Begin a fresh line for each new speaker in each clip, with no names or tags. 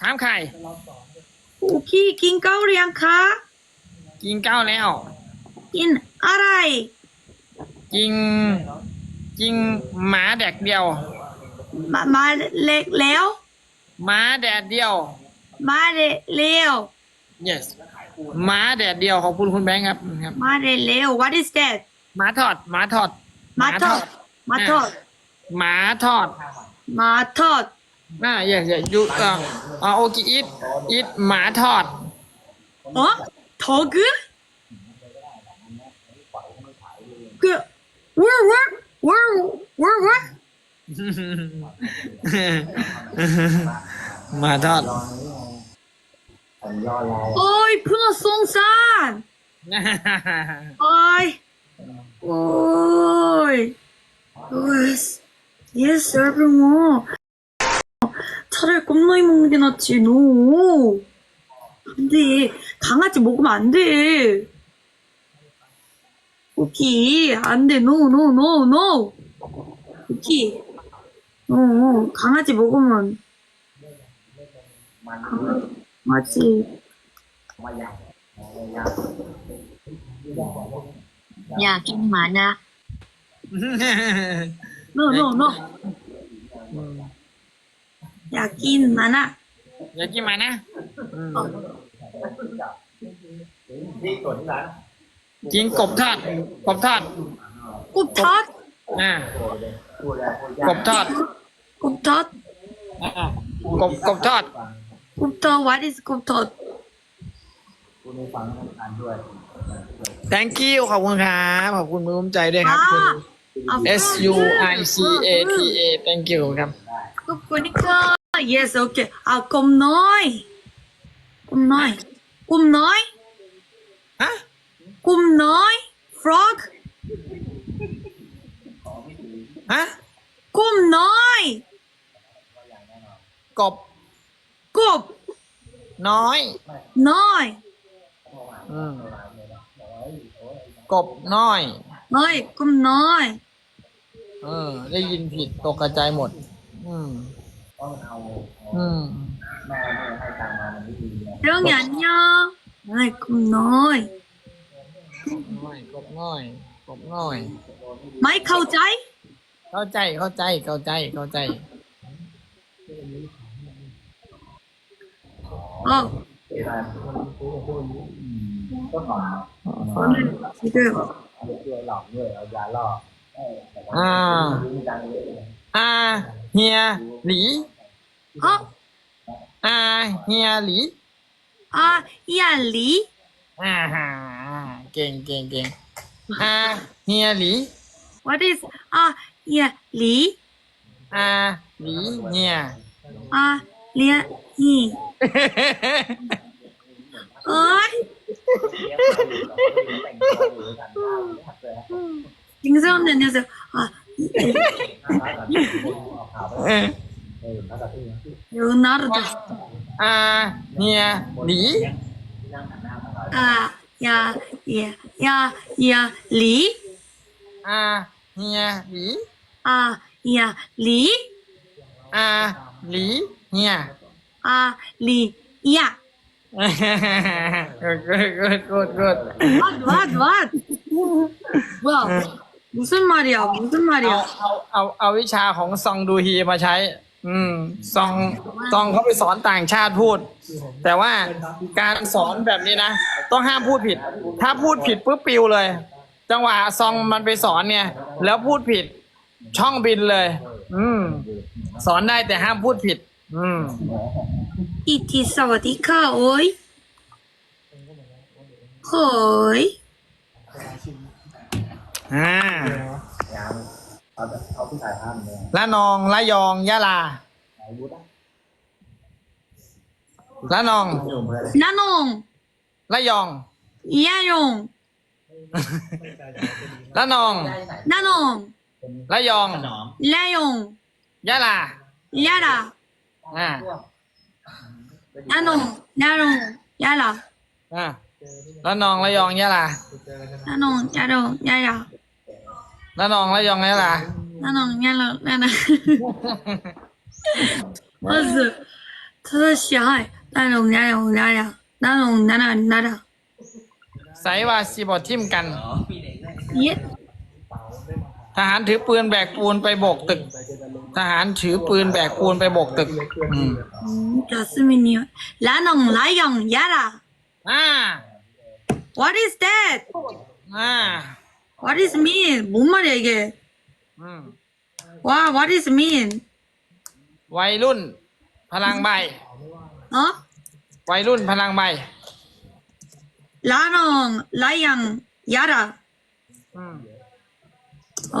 ถามใคร
คุกกี้กินข้าวหรือยังคะ
กินข้าวแล้ว
กินอะไร
กิน กินหมาแดกเดียว
มามาเล็กแล้ว
หมาแดดเดียว
มาเล็กแล้ว
yes หมาแดดเดียวขอบคุณคุณแบงค์ครับครับ
มาเล็กแล้ว what is that
หมาทอดหมาทอด
มาทอดมาทอด
หมาทอด
มาทอด
อ่า yes yes you อ่าอ่าโอเค eat eat หมาทอด
어? 더그? 그, 월, 월, 월, 월, 월?
หมาทอด
어이, 푸너 송산! 어이, 오이, yes, yes, everyone. 차라리 껌나이 먹는 게 낫지, no. 안 돼. 강아지 먹으면 안 돼. 오키, 안 돼. No, no, no, no. 오키. 어, 강아지 먹으면. 강아지.
อยากกินมัน
อะ
อยากกินมันนะกินกบทอดกบทอด
กบท
อดอ่ากบทอด
กบท
อดกบกบทอด
กบทอด what is กบทอด
คุณได้ฟังอด
thank you ขอบคุณครับขอบคุณมือมใจด้วยครับคุณ S U I C A T A thank you ครับ
ขอบคุณครับ yes okay เอาก
ลม
น้อยก
ลม
น้อย
กล
ม
น้อยฮะกลมน้อย
frog ฮะกล
มน้อยกบกบน้อย น้อย อืม
กบ
น้อย น้อยกลมน้อย เออ ได้ยินผิดตกกระจายหม
ด
อืม Ừ. Rất nhận nhá. này cùng nói. Ngồi, cũng ngồi, cũng ngồi. Mấy câu cháy? Câu
cháy, câu cháy, câu cháy, câu
cháy. Ờ. ờ. ờ. À a hia
lý. A a hia lý. A hia lý. À ha king king king a hia lý. What is a
hia lý? A
lý hia a lý hi
ơi 징그러운 냄새
아
Eh. Leonardo. Ah, ya, li.
Ah, ya, ya,
ya, ya, li. Ah, ya, li. Ah,
ya, li. Ah,
li, ya. Ah, li, ya. good, good, good, good, good.
What, what, what? Wow. 무슨 말이야? 무슨
เอา
말이야?
เอาเอาเอาวิชาของซองดูฮีมาใช้ อืมซองซองเขาไปสอนต่างชาติพูด แต่ว่าการสอนแบบนี้นะ ต้องห้ามพูดผิด ถ้าพูดผิดปุ๊บปิวเลย จังหวะซองมันไปสอนเนี่ย แล้วพูดผิด ช่องบินเลย อืม สอนได้แต่ห้ามพูดผิด อืม
이티 사와디카 오이 호이
อ่าละนองละยองยะลาละนอง
나농
ละยอง
이야용
ละนอง
나농
ละยอง
라용
ยะลา
야라
อ่า
나농 나롱 야라
อ่าละนองละยองยะลา
나농 야롱 야야
น้านองแล้วยองไงล่ะน้า
หนงเ那种伢老奶奶，我是，他是小孩，那种伢老奶奶，那种奶
奶奶ะ，ใส่ว่าสีบอทิมกัน
เย้，
ทหารถือปืนแบกปูนไปบกตึก ทหารถือปืนแบกปูนไปบกตึก อืม
嗯，就是明年，那种那ล่ะ
อ่า
，What is that？
อ่า
What is mean? 뭔 말이야 이게?
อืม
와, what is mean?
วัยรุ่น พลังใบ
어?
วัยรุ่นพลังใบ
라농 라양 야라.
อืม
어?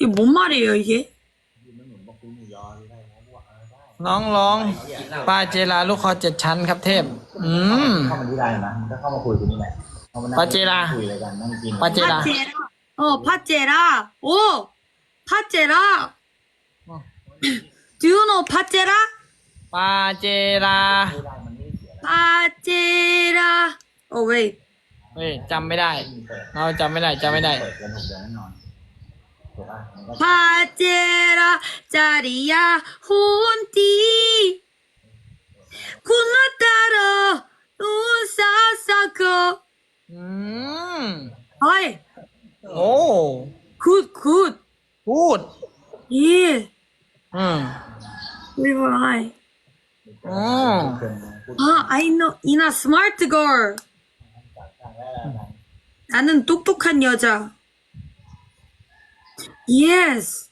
이게 뭔 말이에요 이게?
น้องร้องปาเจลาลูกคอเจ็ดชั้นครับเทพ อืม
เข้ามาที่ได้นะมันก็เข้ามาคุยกันนี่แหละ เข้ามานั่ง
ปาเจลา
คุยอะไรกันนั่งกิน
ปาเจลา
파제라. 어, 파제라. 오, 파제라. Do you know 파제라?
ปาเจลา
파제라. 어, wait.
เฮ้ยจำไม่ได้ เราจำไม่ได้จำไม่ได้
เปิดกันหกเดือนแน่นอนถูกป่ะมันก็
파제라 자리야 혼띠 군나 따라 눈사사고
음.
아이,
오. 굿,
굿. 굿.
일. 음. 그리고
아이. 어. 아, I
know.
이나 smart girl. 나는
똑똑한 여자. Yes.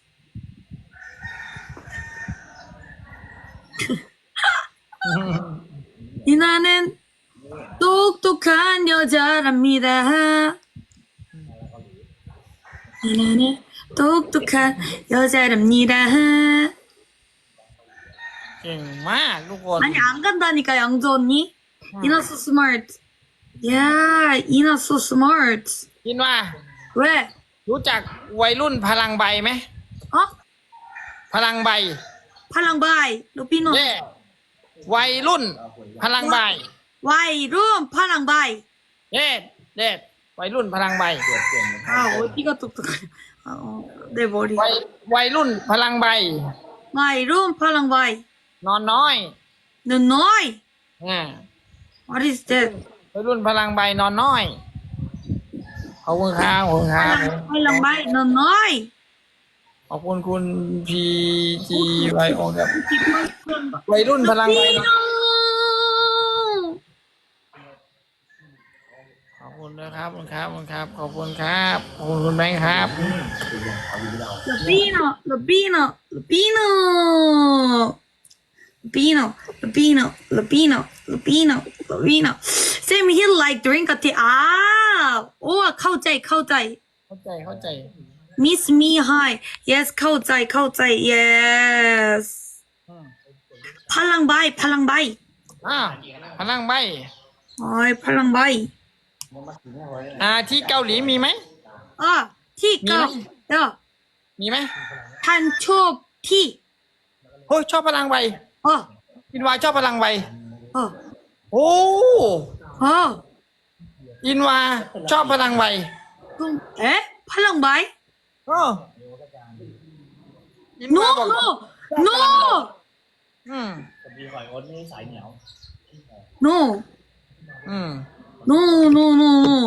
이나는
ทุกทุกครั้งเดีย
วจะรำมีแต่ฮะทุกทุกครั้งเดียวจะรำมีแต่ฮะ
เก่งมากทุกคน
อันนี้อังกันดานิกายังโจนนี่อินา
สุ
สมาร์ทยาอินาสุสมาร์ท
ยินว่า
เว้
รู้จักวัยรุ่นพลังใบไหม
อ๋อ
พลังใบ
พลังใบลูก
พี่น้องวัยรุ่นพลังใบ
วัยรุ่นพลังใบ
เด็ดเด็ดวัยรุ่นพลังใบ
อ้าวพี่ก็ตุกตุกเดบอดี
วัยวัยรุ่นพลังใบ
วัยรุ่นพลังใบ
นอนน้อย
นอนน้
อยอ่า
what is that
วัยรุ่นพลังใบนอนน้อยขอบคุณครับขอบคุณครับ
พลังใบนอนน้อย
ขอบคุณคุณพีจีไวโอครับวัยรุ่นพลังใบนอน คุณนะครับขอบคุณครับขอบคุณครับขอบคุณครับขอบคุณคุณแบงค์ครับ
Lupino, Lupino, Lupino. Lupino, Lupino, Lupino, Lupino, Lupino. Sam, he like drink a tea. Ah, oh, เข้าใจเข้าใจ
เข้าใจเข้าใจ
Miss me hi. Yes, เข้าใจเข้าใจ Yes.
อืม
พลังใบพลังใบ
อ่าพลังใบ
โอ้ยพลังใบ
อ่าที่เกาหลีมีไหม
อ๋อที่เกา
ห
ลี
มีไหม
ท่านชอบที่
โอ้ยชอบพลังไว
อ๋อ
อินวาชอบพลังไว
อ๋อ
โอ้
อ๋อ
อินวาชอบพลังไว
เอ๊ะพลังไว
อ๋อ
no no no
อืม
no
อืม
no no no no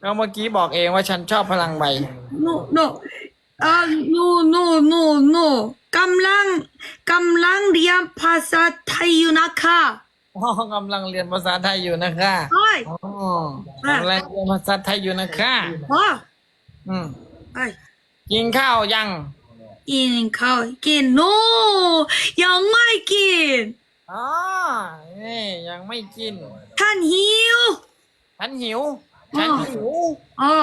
เราเมื่อกี้บอกเองว่าฉันชอบพลังใบ
no no อ่า no no no no กำลังกำลังเรียนภาษาไทย
อยู่นะคะพ่อกำลังเรียนภาษาไทยอยู่นะคะ
ใช่
ยอ๋กำลังเรียนภาษาไทยอยู่นะคะ
โอ้
อืม
ไอ้
กินข้าวยัง
กินข้าวกิน no ยังไม่กิน
อ๋อนี่ยังไม่กิน
ท่านหิว
ฉันหิว ฉันหิว
อ๋อ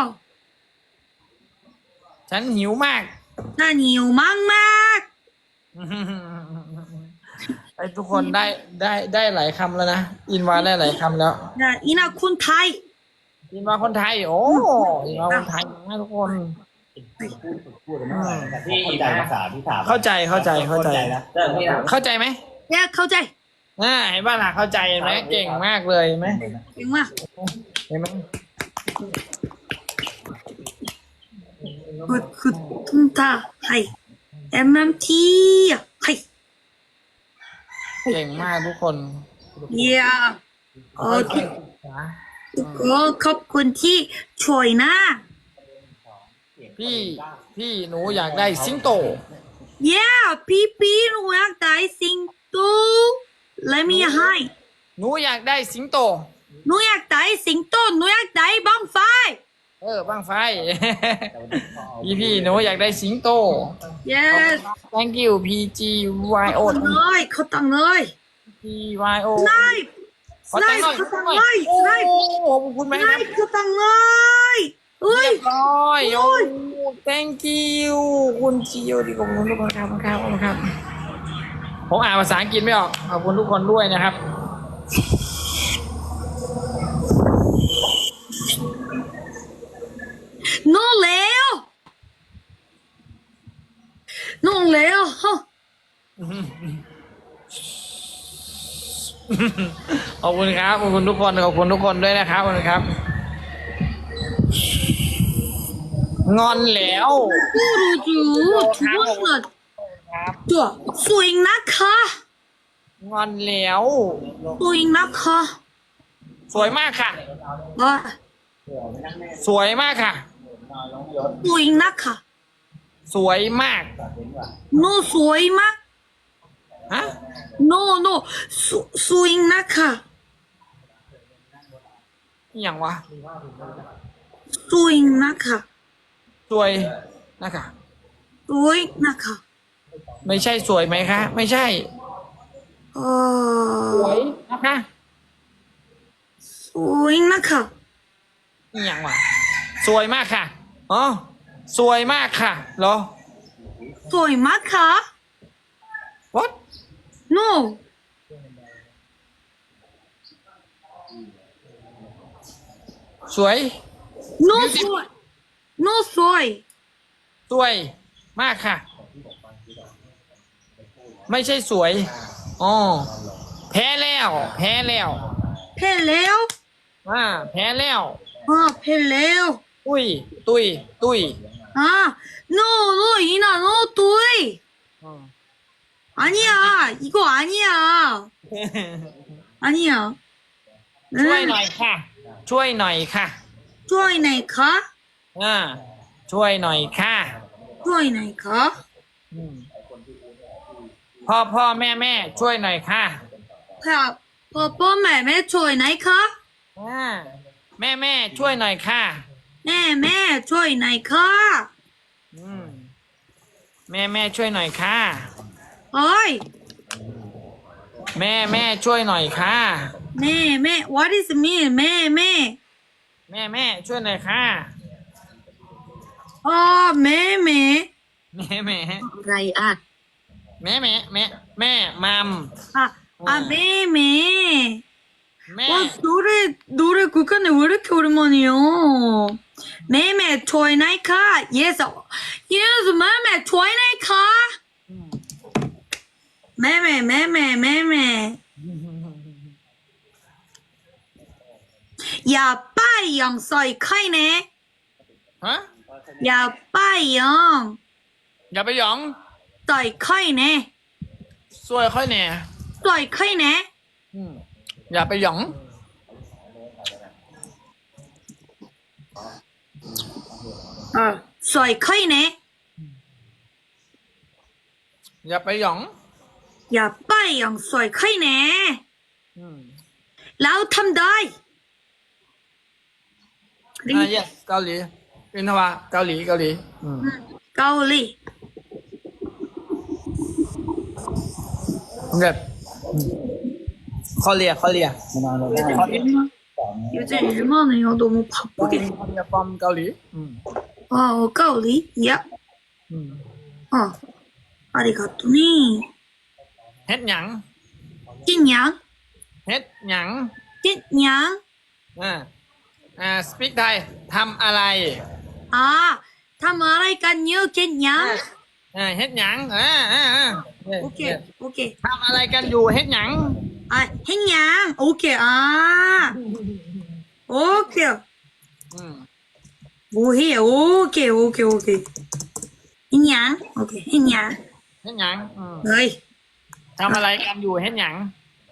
ฉันหิวมาก
ท่านหิวมากมาก
ไอ้ทุกคนได้ได้ได้หลายคำแล้วนะ อินวาได้หลายคำแล้ว
อิน่าคนไทย
อินวาคนไทย โอ้อินวาคนไทยนะทุกคน
พูดเข้าใจภาษาที่ถา
เข้าใจเข้าใจเข้าใจ
แล้ว
เข้าใจไหม
เนี่ยเข้า
ใจง่านบ้านหลักเข้าใจไหมเก่งมากเลยไหมเก่งมา
ก
เห็นไหม
คืดคืดทุนมตาไฮ
เอ็
มเอ็มทีไฮเก
่งมากทุกคน
เยี่ยเออขอบคุณที่ช่วยนะ
พี่พี่หนูอยากได้สิงโต
yeah พี่พี่หนูอยากได้สิงโต let me ให้
หนูอยากได้สิงโต
หนูอยากได้สิงโตหนูอยากได้บังไฟ
เออบ้างไฟ พี่พี่หนูอยากได้สิงโต
yes
thank you P G Y O
ตังเลยเขาตังเลย
P Y O
นาย
ขอตั
นางย
ค์หน่อย
เขาตัง
หน่
เล
อย
ย
โอ้
นาย
โหขอบคุณไหมคนา
ย
รับ
เขาตังเลยเฮ้ย
เรียบร้อย
โอ้
โอ้
ย
thank you คุณจิโอดีขอบคุณทุกคนครับขอบคุณครับขอบคุณครับ ผมอ่านภาษาอังกฤษไม่ออก ขอบคุณทุกคนด้วยนะครับ
โน่แล้วโน่แล้วฮะ
ขอบคุณครับ ขอบคุณทุกคน ขอบคุณทุกคนด้วยนะครับ ขอบคุณครับ งอนแล้ว
กูรู้อยู่ทุก คน
ครับ
ตัวสวยนะคะ
งอนแล้ว
สวยนะคะ
สวยมากค่ะ
อะ
สวยมากค่ะ
สวยนะคะ
สวยมาก
โน่สวยมาก
ฮะ
โน่โน่สสวยนะคะ
อหย่างวะ
สวยนะคะ
สวยนะคะ
สวยนะคะ
ไม่ใช่สวยไหมคะ ไม่ใช่
เอ
สว
อย
นะคะ
สวยนะคะ
อหย่างวะสวยมากค่ะอ๋อสวยมากค่ะเหรอ
สวยมากค่ะ
what
no
สวย
no สวย no สวย
สวยมากค่ะ ไม่ใช่สวย อ๋อ แพ้แล้ว แพ้แล้ว
เพลแล้ว
อ่า แพ้แล้ว
อ่าเพลแล้ว
ตุ้ย ตุ้ย ตุ้ย
อ่า no no 이나 no 对
อืม
아니야 이거 아니야 아니야
ช่วยหน่อยค่ะ ช่วยหน่อยค่ะ
ช่วยหน่อยค่ะ
อ่า ช่วยหน่อยค่ะ
ช่วยหน่อยค่ะ
อืม พ่อพ่อแม่แม่ช่วยหน่อยค่ะ
พ่อพ่อพ่อแม่แม่ช่วยหน่อยค่ะ
อ่าแม่แม่ช่วยหน่อยค่ะ
แม่แม่ช่วยหน่อยค่ะ
อืมแม่แม่ช่วยหน่อยค่ะ
เฮ้ย
แม่แม่ช่วยหน่อยค่ะ
แม่แม่ what is mean แม่แม่
แม่แม่ช่วยหน่อยค่ะ
อ๋อแม่แม่
แม่แม่
ไรอัด
แม่แม่แม่แม่มัม
อ่ะอ่ะแม่แม่
แม่
와 노래 노래 국간에 왜 이렇게 오랜만이야? 매매 조이나이카 예서 예서 매매 조이나이카 매매 매매 매매 야 빠이영 써이 카이네
ฮะ
야 빠이영
อย่าไปหยอง
ต่อยค่อ
ยแน่ซวยค่อยแน่
ต่อยค่
อยแน่อย่าไปหยอง
เออสวยค่
อยแน่อย่าไปหยอง
อย่าไปหยองสวยค่
อย
แน่แล้วทำได้
อ่า yes เกาหลีอินทวาเกาหลีเกาหลี
เกาหลี
แบบคอเรียคอเรีย
มานานแล้วได้
คอเรีย
요즘 일만해요 너무
คอ
바쁘게
เรียฟอมเกาหลีอืม
아 어, 가오리 야
อืม
어 아리가또니
เฮ็ดหยัง
찐양
เฮ็ดหยัง
찐양
อ่าอ่าสปีกไทยทำอะไร
아 타마라이깐요 찐양
อ่าเฮ็ดหยังอ่าอ่าอ่า
โอเค โอเค
ทำอะไรกันอยู่เฮ็ดหยัง
อะเฮ็ดหยังโอเค
อ่า
โอเคอืมโอเคโอเคโอเคโอ
เคเฮ็ดหยังโอเค
เฮ็ดหยัง
เฮ็ดหยัง
เฮ้ย
ทำอะไรกันอยู่เฮ็ดหยัง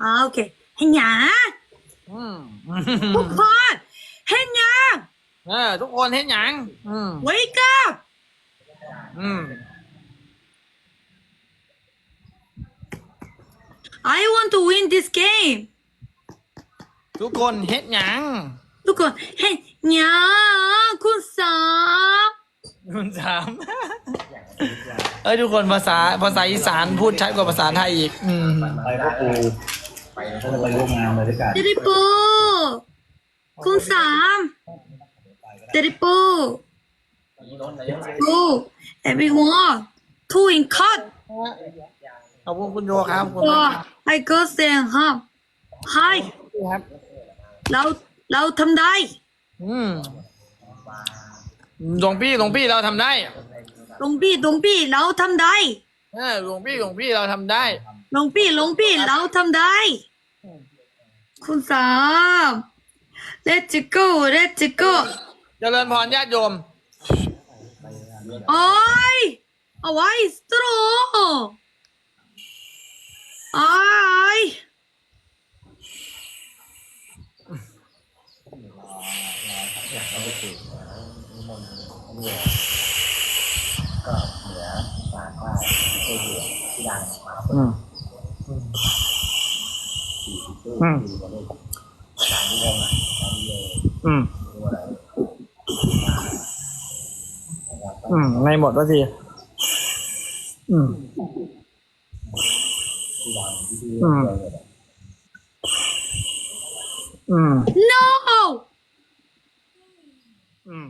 อ่าโอเคเฮ็ดหยัง
อืม
ทุกคน
เฮ็ดหยังเออทุกคนเฮ็ดหยังอืม
wake up
อืม
I want to win this game
ทุกคนเฮ็ดหยัง
ทุกคนเฮ้ยหยา
คุณสามคุณสามเอ้ยทุกคนภาษาภาษาอีสานพูดชัดกว่าภาษาไทยอีก อืม
ไปพวกกูไปไปร่วมงานเลยด้วยกัน
เดริปูคุณสามเจริปูปู everyone two in cut
ขอบคุณคุณโยครับขอบคุณ
와
มาก
I got them up hi
ครับ
เราเราทำได้
อืมหลวงพี่หลวงพี่เราทำได้
หลวงพี่หลวงพี่เราทำได้
เออหลวงพี่หลวงพี่เราทำได้
หลวงพี่หลวงพี่เราทำได้ คุณสาม let's go let's go
เจริญพรญาติโยม
โอ้ยเอาไว้สตรอ ไอ้ย
ก็เหนือปา ดังที่ที่
อืม
เลย
อืม
no
อืม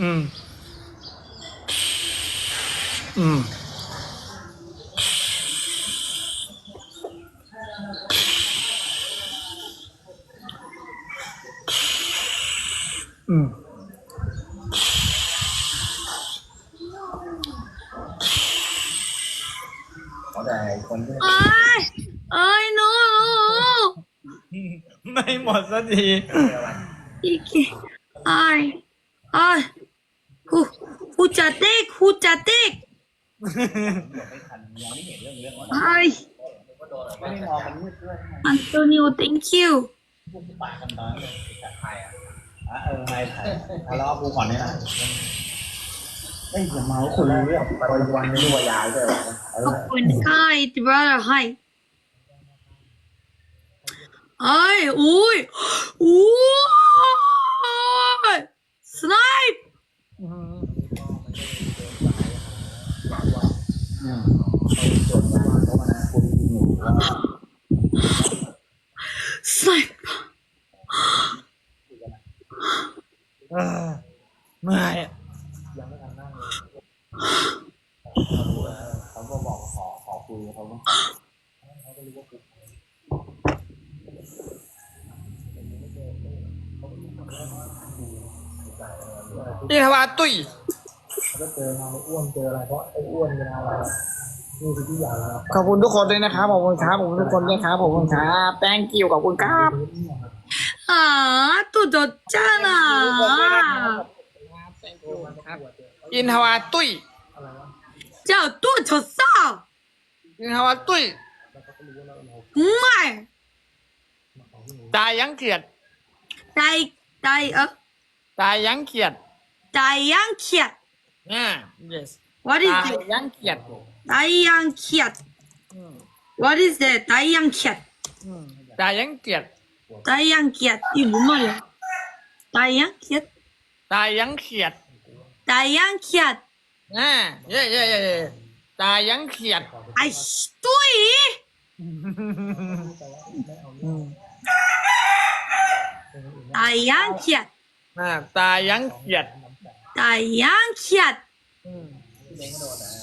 อืม อืม อืม
เขาแต่คนที่
ไอ้ยไอ้ย no
ไม่หมดสัก ที
อีกไอ้ยไอ้ยฮูฮูจะเด็กฮูจะเด็ก
ไม่ทันยังไม่เห็นเรื่องเรื่องว่า
ไอ้ย
ไม่ได้มองมันมืดด้วย
อันโตนิโอ thank you
พวกปากกันตอนเลยจากไทยอะอะเออไทยไทยทะเลาะกูก่อนเนี่ยนะเอ้ยอย่าเมาคนรู้เรื่องปัจจุบันไม่รู้ว่ายายด้วยเอ
ข
อ
อบคุณค่ะ brother hi ไอ้ยอุ้ยอุ้ย
ส่วนงานเขามานะคุณหนู
snipe
เออเมื่อย
เขาก็บอกขอขอคุยเขาก็
นี่ครั นี่ทวาตุย
ก็เจอเราอ้วนเจออะไรเพราะไอ้อ้วนเป็นอะไรนี่คือที่ใหญ่แล้ว
ขอบคุณทุกคนด้วยนะครับขอบคุณครับขอบคุณทุกคนด้วยครับขอบคุณครับแป้งกิ้วขอบคุณครับ
อาอตุดดจ้าน่ะ
อินทวาตุย
เจ้าตัวชดซ่า
อินทวาตุย
ไม่
ตายยังเขียด
ตายตายเออ
ตายยังเขียด
ไดยังเขียด
อ่า yes
what is
ตา
that
ยังเกียด
ไดยังเขียด
อืม
what is that ไดยังเขียด
อืมตายังเกียดไดยังเขียด
อีบุมาเลยไดยังเขียด
ตายังเขียด
ไดยังเขียด
อ่าเย้เย้เย้เย่ตายังเขียด
ไอ้ตุ้ยได
ยั
งเขียด
อ่าตายังเขียด งเขียด
다이앙키앗.
อืม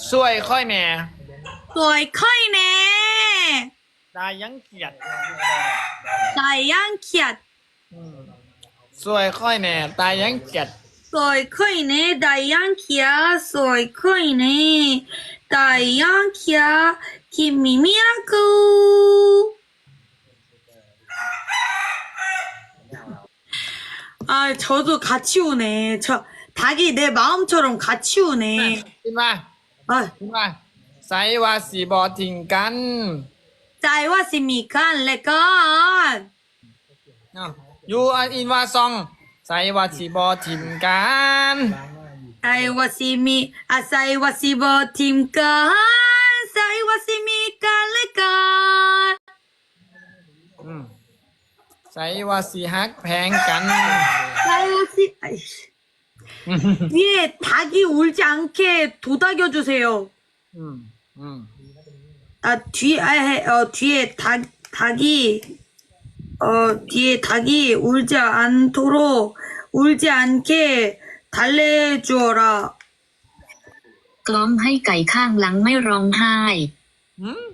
ช่วยค่อยแหน่
또이 커이네.
ตายยังเขียด
다이앙키앗.
อืมช่วยค่อยแหน่ตายยังเขียด
Soy coine, Dayankia, soy coine, Dayankia, Kimi Miracle. 아, 저도 같이 우네. 저, 닭이 내 마음처럼 같이 우네.
ขึ้นมา
아,
ขึ้นมา ใส่ว่าสีบอทิ้งกัน
짜이와 시미칸 레칸
ยูอันอินว่าซอง ใส่ว่าสีบอทิ้งกัน
짜이와 시미 아 짜이와 시버 팀칸 짜이와 시미칸 레칸
อืมใส่ว่าสีฮักแพงกัน
짜이와 시 아이씨 위에 닭이 울지 않게 도닥여 주세요
อืมอืม
아, 뒤, 아, 해, 어, 뒤에 닭, 닭이, 어, 뒤에 닭이 울지 않도록, 울지 않게 달래주어라.
กล้อมให้ไก่ข้างหลังไม่ร้องไห้
อืม